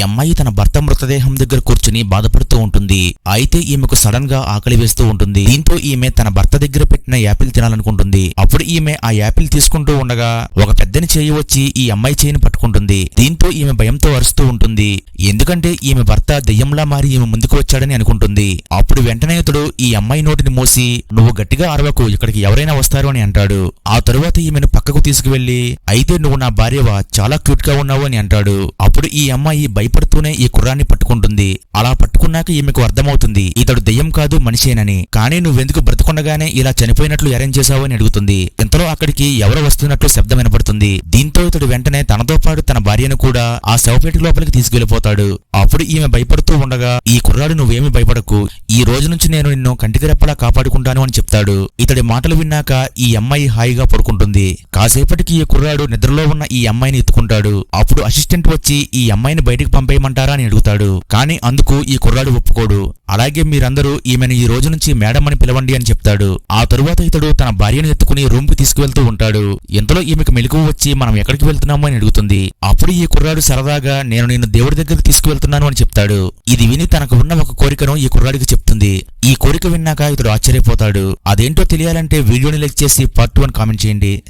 అమ్మాయి తన భర్త మృతదేహం దగ్గర కూర్చుని బాధపడుతూ ఉంటుంది. అయితే ఈమెకు సడన్గా ఆకలి వేస్తూ ఉంటుంది. దీంతో ఈమె తన భర్త దగ్గర పెట్టిన యాపిల్ తినాలనుకుంటుంది. అప్పుడు ఈమె ఆ యాపిల్ తీసుకుంటూ ఉండగా ఒక పెద్దని చేయి వచ్చి ఈ అమ్మాయి చేయిని పట్టుకుంటుంది. దీంతో ఈమె భయంతో అరుస్తూ ఉంటుంది. ఎందుకంటే ఈమె భర్త దెయ్యంలా మారి ఈమె ముందుకు వచ్చాడని అనుకుంటుంది. అప్పుడు వెంటనే ఇతడు ఈ అమ్మాయి నోటిని మూసి నువ్వు గట్టిగా అరవకు ఇక్కడికి ఎవరైనా వస్తారు అని అంటాడు. ఆ తరువాత ఈమెను పక్కకు తీసుకువెళ్ళి అయితే నువ్వు నా భార్యవా? చాలా క్యూట్గా ఉన్నావు అని అంటాడు. అప్పుడు ఈ అమ్మాయి భయపడుతూనే ఈ కుర్రాన్ని పట్టుకుంటుంది. అలా పట్టుకున్నాక ఈమెకు అర్థమవుతుంది ఇతడు దెయ్యం కాదు మనిషేనని. కానీ నువ్వెందుకు బ్రతకుండగానే ఇలా చనిపోయినట్లు అరేంజ్ చేశావు అని అడుగుతుంది. ఇంతలో అక్కడికి ఎవరో వస్తున్నట్లు శబ్దం వినపడుతుంది. దీంతో ఇతడు వెంటనే తనతో పాటు తన భార్యను కూడా ఆ శవపేట లోపలికి తీసుకెళ్ళిపోతాడు అప్పుడు ఈమె భయపడుతూ ఉండగా ఈ కుర్రాడు నువ్వేమి భయపడకు. ఈ రోజు నుంచి నేను నిన్ను కంటికి రెప్పలా కాపాడుకుంటాను అని చెప్తాడు. ఇతడి మాటలు విన్నాక ఈ అమ్మాయి హాయిగా పడుకుంటుంది. కాసేపటికి ఈ కుర్రాడు నిద్రలో ఉన్న ఈ అమ్మాయిని ఎత్తుకుంటాడు. అప్పుడు అసిస్టెంట్ వచ్చి ఈ అమ్మాయిని బయటికి పంపేయమంటారా అని అడుగుతాడు. కానీ అందుకు ఈ కుర్రాడు ఒప్పుకోడు. అలాగే మీరందరూ ఈమెను ఈ రోజు నుంచి మేడం అని పిలవండి అని చెప్తాడు. ఆ తరువాత ఇతడు తన భార్యను ఎత్తుకుని రూమ్కి తీసుకువెళ్తూ ఉంటాడు. ఇంతలో ఈమెకు మెలకువ వచ్చి మనం ఎక్కడికి వెళ్తున్నాము? అని అడుగుతుంది. అప్పుడు ఈ కుర్రాడు సరదాగా నేను నిన్ను దేవుడి దగ్గరికి తీసుకువెళ్తున్నాను అని చెప్తాడు. ఇది విని తనకు ఉన్న ఒక కోరికను ఈ కుర్రాడికి చెప్తుంది. ఈ కోరిక విన్నాక ఇతడు ఆశ్చర్యపోతాడు. అదేంటో తెలియాలంటే వీడియోని లైక్ చేసి పార్ట్ వన్ కామెంట్ చేయండి.